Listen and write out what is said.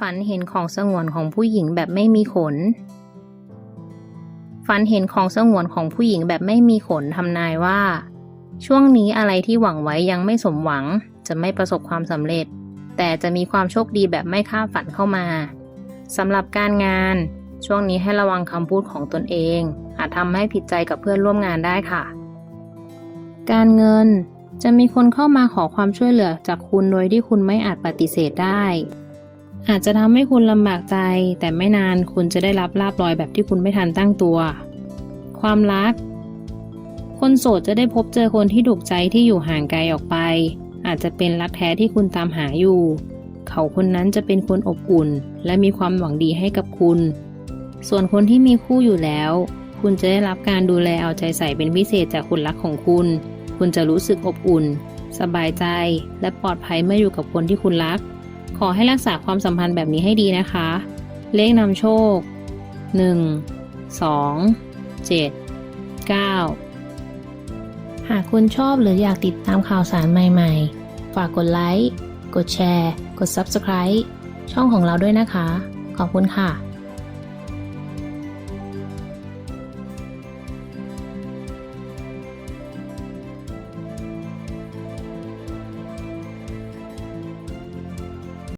ฝันเห็นของสงวนของผู้หญิงแบบไม่มีขน ฝันเห็นของสงวนของผู้หญิงแบบไม่มีขนทำนายว่า ช่วงนี้อะไรที่หวังไว้ยังไม่สมหวัง จะไม่ประสบความสำเร็จ แต่จะมีความโชคดีแบบไม่คาดฝันเข้ามาสำหรับการงาน ช่วงนี้ให้ระวังคำพูดของตนเอง อาจทำให้ผิดใจกับเพื่อนร่วมงานได้ค่ะ การเงินจะมีคนเข้ามาขอความช่วยเหลือจากคุณโดยที่คุณไม่อาจปฏิเสธได้ อาจจะทำให้คุณลำบากใจ แต่ไม่นานคุณจะได้รับลาบลอยแบบที่คุณไม่ทันตั้งตัว ความรัก คนโสดจะได้พบเจอคนที่ถูกใจที่อยู่ห่างไกลออกไป อาจจะเป็นรักแท้ที่คุณตามหาอยู่ เขาคนนั้นจะเป็นคนอบอุ่น และมีความหวังดีให้กับคุณ ส่วนคนที่มีคู่อยู่แล้ว คุณจะได้รับการดูแลเอาใจใส่เป็นพิเศษจากคนรักของคุณ คุณจะรู้สึกอบอุ่น สบายใจ และปลอดภัยเมื่ออยู่กับคนที่คุณรัก ขอให้รักษาความสัมพันธ์แบบนี้ให้ดีนะคะ เลขนำโชค 1 2 7 9 หากคุณชอบหรืออยากติดตามข่าวสารใหม่ๆ ฝากกดไลค์ กดแชร์ กด Subscribe ช่องของเราด้วยนะคะ ขอบคุณค่ะ